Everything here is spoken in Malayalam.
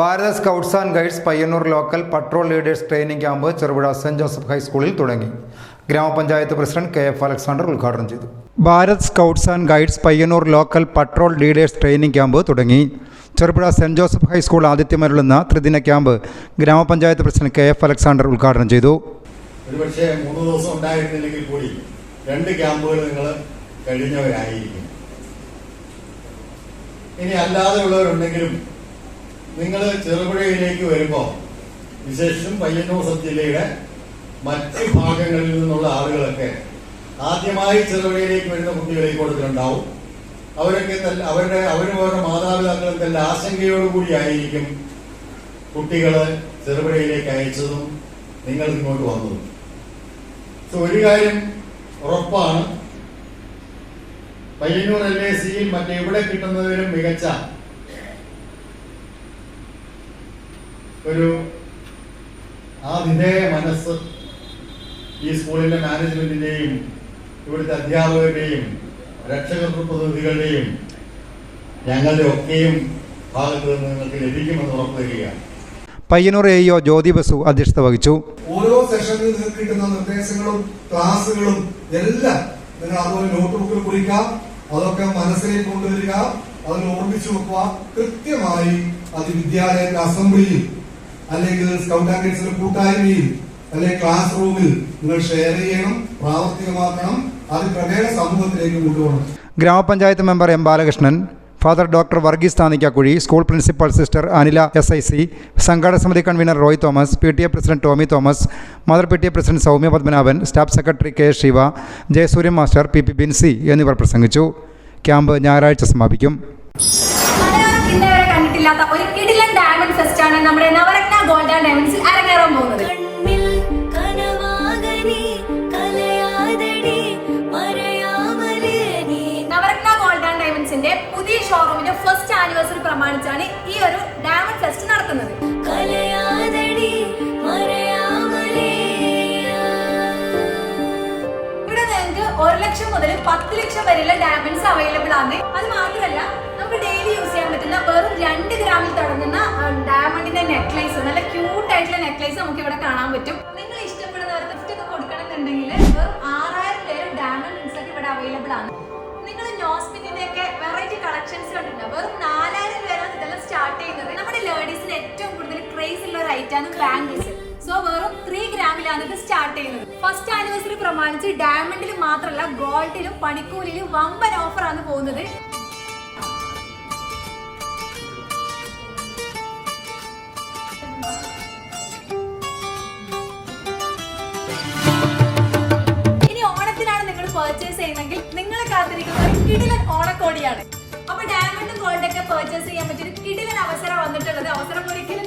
Bharat scouts and guides Payyanur local patrol leaders training camp Cherupuzha Saint Joseph ഹൈസ്കൂളിൽ തുടങ്ങി. ഗ്രാമപഞ്ചായത്ത് പ്രസിഡന്റ് കെ എഫ് അലക്സാണ്ടർ ഉദ്ഘാടനം ചെയ്തു. Bharat scouts and guides Payyanur local patrol leaders training camp തുടങ്ങി. Cherupuzha Saint Joseph high school ആതിഥ്യമരുളുന്ന ത്രിദിന ക്യാമ്പ് ഗ്രാമപഞ്ചായത്ത് പ്രസിഡന്റ് കെ എഫ് അലക്സാണ്ടർ ഉദ്ഘാടനം ചെയ്തു. മൂന്ന് ദിവസം കൂടി രണ്ട് ക്യാമ്പുകൾ നിങ്ങൾ കഴിഞ്ഞവരായിരിക്കും. ഇനി അല്ലാതെ ഉള്ളവരുണ്ടെങ്കിലും നിങ്ങൾ ചെറുപുഴയിലേക്ക് വരുമ്പോൾ വിശേഷം പയ്യന്നൂർ ജില്ലയുടെ മറ്റ് ഭാഗങ്ങളിൽ നിന്നുള്ള ആളുകളൊക്കെ ആദ്യമായി ചെറുപുഴയിലേക്ക് വരുന്ന കുട്ടികളെ കൊടുത്തിട്ടുണ്ടാവും അവരൊക്കെ അവരുടെ അവരും അവരുടെ മാതാപിതാക്കളും തന്നെ ആശങ്കയോടുകൂടിയായിരിക്കും കുട്ടികൾ ചെറുപുഴയിലേക്ക് അയച്ചതും നിങ്ങൾ ഇങ്ങോട്ട് വന്നതും. സോ ഒരു കാര്യം ഉറപ്പാണ്. പയ്യന്നൂർ എൽ എ സിയിൽ മറ്റെവിടെ കിട്ടുന്നതിലും മികച്ച ഒരു ആ വിധേയ മനസ്സ് ഈ സ്കൂളിന്റെ മാനേജ്മെന്റിന്റെയും ഇവിടുത്തെ അധ്യാപകരുടെയും രക്ഷകർത്തൃ പ്രതിനിധികളുടെയും ഞങ്ങളുടെ ഒക്കെയും ഭാഗത്ത് നിന്ന് നിങ്ങൾക്ക് ലഭിക്കുമെന്ന് ഉറപ്പുവരികയാണ്. പയ്യനൂർ പയ്യന്നൂർ എ ഒ ജ്യോതി ബസു അധ്യക്ഷത വഹിച്ചു. ഓരോ സെഷനിൽ നിങ്ങൾക്ക് കിട്ടുന്ന നിർദ്ദേശങ്ങളും ക്ലാസ്സുകളും എല്ലാം നിങ്ങൾ അതുപോലെ നോട്ട് ബുക്കിൽ കുറിക്കാം. അതൊക്കെ മനസ്സിലേക്ക് കൊണ്ടുവരിക. അതിൽ ഓർമ്മിച്ചു വെക്കുക. കൃത്യമായി അത് വിദ്യാലയത്തിന്റെ അസംബ്ലിയിൽ അല്ലെങ്കിൽ സ്കൗട്ട് ആൻഡ് ഗൈഡ്സിന്റെ കൂട്ടായ്മയിൽ അല്ലെങ്കിൽ ക്ലാസ് റൂമിൽ നിങ്ങൾ ഷെയർ ചെയ്യണം പ്രാവർത്തികമാക്കണം അത് ക്രമേണ സമൂഹത്തിലേക്ക് കൊണ്ടുപോകണം. ഗ്രാമപഞ്ചായത്ത് member M Balakrishnan father doctor Varghese Thanikkakuzhi school principal sister Anila S I C സംഘാടക സമിതി convener Roy Thomas P T A president Tomy Thomas mother P T A president Soumya Padmanabhan staff secretary K Siva Jayasurya master P P Binsi എന്നിവർ പ്രസംഗിച്ചു. ക്യാമ്പ് ഞായറാഴ്ച സമാപിക്കും മലയാളം ഇന്നേ വരെ കണ്ടിട്ടില്ലാത്ത ഒരു കിടിലൻ ഡയമണ്ട് ഫെസ്റ്റ് ആണ് നമ്മുടെ ആൻഡ് ഡയമണ്ട്സിൽ അരങ്ങേറാൻ പോകുന്നത്. ഡയമണ്ട്സിന്റെ പുതിയ ഷോറൂമിന്റെ ഫസ്റ്റ് ആനിവേഴ്സറി പ്രമാണിച്ചാണ് ഈ ഒരു ഡയമണ്ട് ഫെസ്റ്റ് നടത്തുന്നത്. ഇവിടെ നിങ്ങൾക്ക് ഒരു ലക്ഷം മുതൽ പത്ത് ലക്ഷം വരെയുള്ള ഡയമണ്ട്സ് അവൈലബിൾ ആണ്. അത് മാത്രമല്ല നമുക്ക് ഡെയിലി യൂസ് ചെയ്യാൻ പറ്റുന്ന വെറും രണ്ട് ഗ്രാമിൽ തുടങ്ങുന്ന കണ്ടിട്ടുണ്ട് വെറും നാലായിരം പേരാണ് ഇതെല്ലാം സ്റ്റാർട്ട് ചെയ്യുന്നത്. നമ്മുടെ ലേഡീസിന് ഏറ്റവും കൂടുതൽ ക്രേസ് ഉള്ള ഒരു ആണ് ബാംഗിൾസ് സോ വെറും ത്രീ ഗ്രാമിലാണ് ഇത് സ്റ്റാർട്ട് ചെയ്യുന്നത്. ഫസ്റ്റ് ആനിവേഴ്സറി പ്രമാണിച്ച് ഡയമണ്ടിലും മാത്രമല്ല ഗോൾഡിലും പണിക്കൂലിയിലും വമ്പൻ ഓഫർ ആണ് പോകുന്നത്. ഇനി ഓണത്തിനാണ് നിങ്ങൾ പെർച്ചേസ് ചെയ്യുന്നെങ്കിൽ നിങ്ങളെ കാത്തിരിക്കുന്ന കിടിലൻ ഓണക്കോടിയാണ്. പർച്ചേസ് ചെയ്യാൻ പറ്റിയ ഒരു കിടിലൻ അവസരം വന്നിട്ടുള്ളത്. അവസരം ഒരിക്കലും